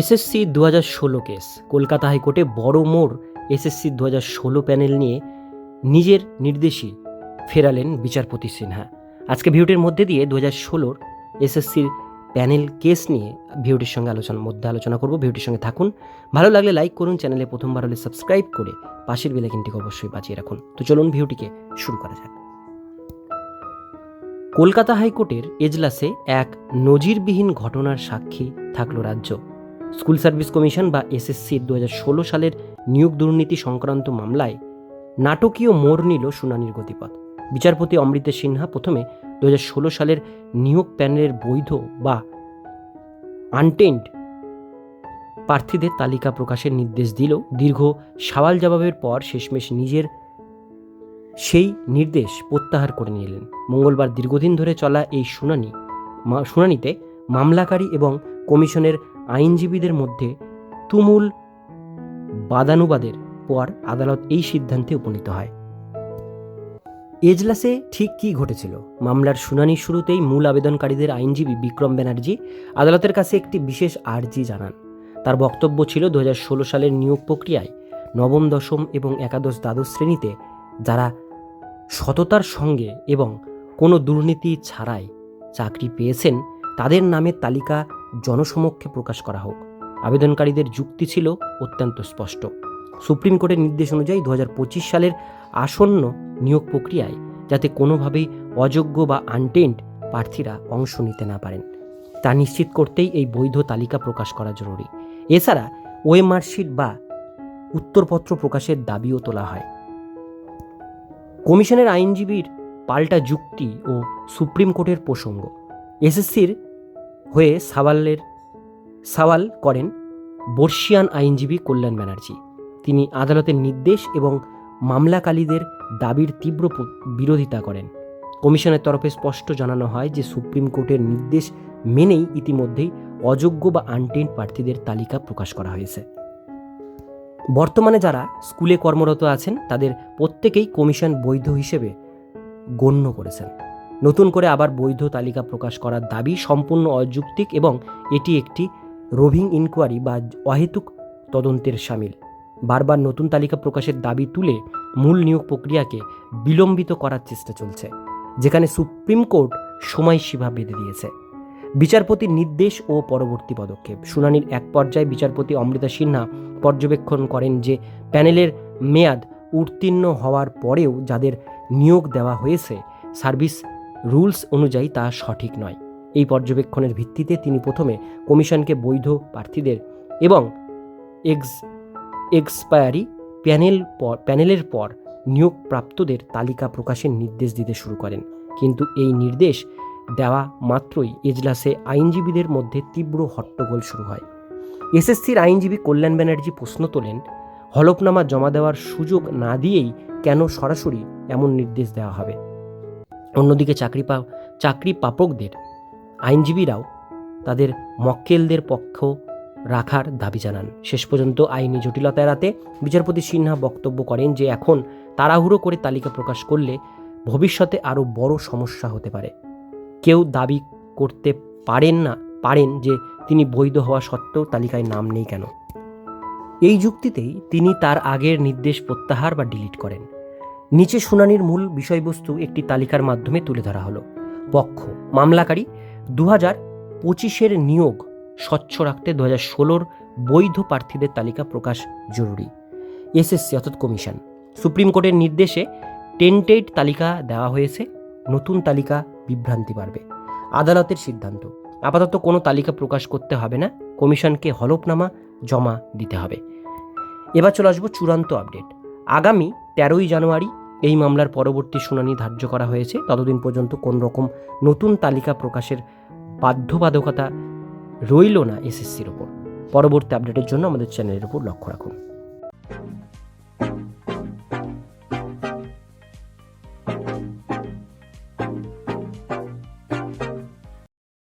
SSC দু হাজার ষোলো কেস। কলকাতা হাইকোর্টে বড় মোড় এসএসসি দু হাজার ষোলো প্যানেল নিয়ে নিজের নির্দেশই ফেরালেন বিচারপতি সিনহা। আজকে ভিডিওটির মধ্যে দিয়ে দু হাজার ষোলোর এসএসসির প্যানেল কেস নিয়ে ভিউটির সঙ্গে আলোচনা, মধ্যে আলোচনা করব। ভিউটির সঙ্গে থাকুন। ভালো লাগলে লাইক করুন, চ্যানেলে প্রথমবার হলে সাবস্ক্রাইব করে পাশের বেলাইকিনটিকে অবশ্যই বাঁচিয়ে রাখুন। তো চলুন ভিউটিকে শুরু করা যাক। কলকাতা হাইকোর্টের এজলাসে এক নজিরবিহীন ঘটনার সাক্ষী থাকল রাজ্য। স্কুল সার্ভিস কমিশন বা এসএসসি দু ষোলো সালের নিয়োগ দুর্নীতি সংক্রান্ত মামলায় নাটকীয় মোড় নিল শুনানির গতিপথ। বিচারপতি অমৃতা সিনহা প্রথমে দু ষোলো সালের নিয়োগ প্যানেলের বৈধ বা আনটেন্ড প্রার্থীদের তালিকা প্রকাশের নির্দেশ দিল দীর্ঘ সওয়াল জবাবের পর শেষমেশ নিজের সেই নির্দেশ প্রত্যাহার করে নিলেন। মঙ্গলবার দীর্ঘদিন ধরে চলা এই শুনানি শুনানিতে মামলাকারী এবং কমিশনের আইনজীবীদের মধ্যে তুমুল বাদানুবাদের পর আদালত এই সিদ্ধান্তে উপনীত হয়। এজলাসে ঠিক কি ঘটেছিল? মামলার শুনানি শুরুতেই মূল আবেদনকারীদের আইনজীবী বিক্রম ব্যানার্জি আদালতের কাছে একটি বিশেষ আর্জি জানান। তার বক্তব্য ছিল দু হাজার ষোলো সালের নিয়োগ প্রক্রিয়ায় নবম, দশম এবং একাদশ দ্বাদশ শ্রেণীতে যারা সততার সঙ্গে এবং কোনো দুর্নীতি ছাড়াই চাকরি পেয়েছেন, তাদের নামের তালিকা জনসমক্ষে প্রকাশ করা হোক। আবেদনকারীদের যুক্তি ছিল অত্যন্ত স্পষ্ট। সুপ্রিম কোর্টের নির্দেশ অনুযায়ী দু সালের আসন্ন নিয়োগ প্রক্রিয়ায় যাতে কোনোভাবেই অযোগ্য বা আনটেন্ড প্রার্থীরা অংশ নিতে না পারেন। তা নিশ্চিত করতেই এই বৈধ তালিকা প্রকাশ করা জরুরি। এছাড়া ওয়েমার্কশিট বা উত্তরপত্র প্রকাশের দাবিও তোলা হয়। কমিশনের আইনজীবীর পাল্টা যুক্তি ও সুপ্রিম কোর্টের প্রসঙ্গ। এসএসসির হয়ে সাওয়ালের, সওয়াল করেন বর্ষিয়ান আইনজীবী কল্যাণ ব্যানার্জি। তিনি আদালতের নির্দেশ এবং মামলাকারীদের দাবির তীব্র বিরোধিতা করেন। কমিশনের তরফে স্পষ্ট জানানো হয় যে সুপ্রিম কোর্টের নির্দেশ মেনেই ইতিমধ্যেই অযোগ্য বা আনটেন প্রার্থীদের তালিকা প্রকাশ করা হয়েছে। বর্তমানে যারা স্কুলে কর্মরত আছেন, তাদের প্রত্যেকেই কমিশন বৈধ হিসেবে গণ্য করেছেন। নতুন করে আবার বৈধ তালিকা প্রকাশ করার দাবি সম্পূর্ণ অযৌক্তিক এবং এটি একটি রোভিং ইনকোয়ারি বা অহেতুক তদন্তের সামিল। বারবার নতুন তালিকা প্রকাশের দাবি তুলে মূল নিয়োগ প্রক্রিয়াকে বিলম্বিত করার চেষ্টা চলছে, যেখানে সুপ্রিম কোর্ট সময়সীমা বেঁধে দিয়েছে। বিচারপতির নির্দেশ ও পরবর্তী পদক্ষেপ। শুনানির এক পর্যায়ে বিচারপতি অমৃতা সিনহা পর্যবেক্ষণ করেন যে, প্যানেলের মেয়াদ উত্তীর্ণ হওয়ার পরেও যাদের নিয়োগ দেওয়া হয়েছে, সার্ভিস রুলস অনুযায়ী তা সঠিক নয়। এই পর্যবেক্ষণের ভিত্তিতে তিনি প্রথমে কমিশনকে বৈধ প্রার্থীদের এবং এক্স, এক্সপায়ারি প্যানেল পর, প্যানেলের পর নিয়োগপ্রাপ্তদের তালিকা প্রকাশের নির্দেশ দিতে শুরু করেন। কিন্তু এই নির্দেশ দেওয়া মাত্রই এজলাসে আইনজীবীদের মধ্যে তীব্র হট্টগোল শুরু হয়। এসএসসির আইনজীবী কল্যাণ ব্যানার্জি প্রশ্ন তোলেন, হলফনামা জমা দেওয়ার সুযোগ না দিয়েই কেন সরাসরি এমন নির্দেশ দেওয়া হবে? অন্যদিকে চাকরি পা চাকরি পাপকদের, আইনজীবীরাও তাদের মক্কেলদের পক্ষ রাখার দাবি জানান। শেষ পর্যন্ত আইনি জটিলতা এড়াতে বিচারপতি সিনহা বক্তব্য করেন যে, এখন তাড়াহুড়ো করে তালিকা প্রকাশ করলে ভবিষ্যতে আরও বড় সমস্যা হতে পারে। কেউ দাবি করতে পারেন না, পারেন যে, তিনি বৈধ হওয়া সত্ত্বেও তালিকায় নাম নেই কেন? এই যুক্তিতেই তিনি তার আগের নির্দেশ প্রত্যাহার বা ডিলিট করেন। নিচে শুনানির মূল বিষয়বস্তু একটি তালিকার মাধ্যমে তুলে ধরা হলো। পক্ষ, মামলাকারী দু হাজার পঁচিশের নিয়োগ, স্বচ্ছ রাখতে দু হাজার ষোলোর বৈধ প্রার্থীদের তালিকা প্রকাশ জরুরি। এসএসসি অর্থাৎ কমিশন। সুপ্রিম কোর্টের নির্দেশে টেন্টেড তালিকা দেওয়া হয়েছে, নতুন তালিকা বিভ্রান্তি বাড়বে। আদালতের সিদ্ধান্ত, আপাতত কোনো তালিকা প্রকাশ করতে হবে না, কমিশনকে হলফনামা জমা দিতে হবে। এবার চলে আসব চূড়ান্ত আপডেট। আগামী তেরোই জানুয়ারি এই মামলার পরবর্তী শুনানি ধার্য করা হয়েছে। ততদিন পর্যন্ত কোন রকম নতুন তালিকা প্রকাশের বাধ্যবাধকতা রইল না এসএসসির ওপর। পরবর্তী আপডেটের জন্য আমাদের চ্যানেলের উপর লক্ষ্য রাখুন।